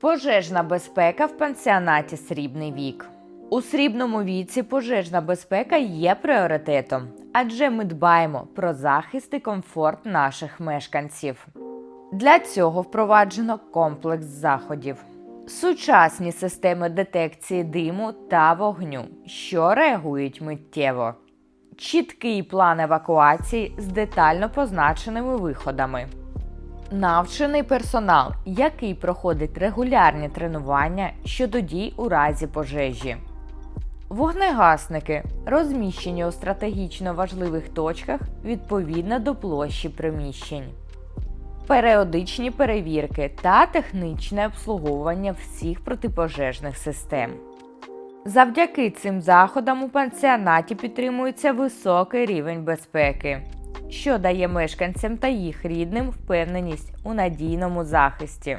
Пожежна безпека в пансіонаті Срібний вік. У срібному віці пожежна безпека є пріоритетом, адже ми дбаємо про захист і комфорт наших мешканців. Для цього впроваджено комплекс заходів. Сучасні системи детекції диму та вогню, що реагують миттєво. Чіткий план евакуації з детально позначеними виходами. Навчений персонал, який проходить регулярні тренування щодо дій у разі пожежі. Вогнегасники розміщені у стратегічно важливих точках відповідно до площі приміщень. Періодичні перевірки та технічне обслуговування всіх протипожежних систем. Завдяки цим заходам у пансіонаті підтримується високий рівень безпеки, що дає мешканцям та їх рідним впевненість у надійному захисті.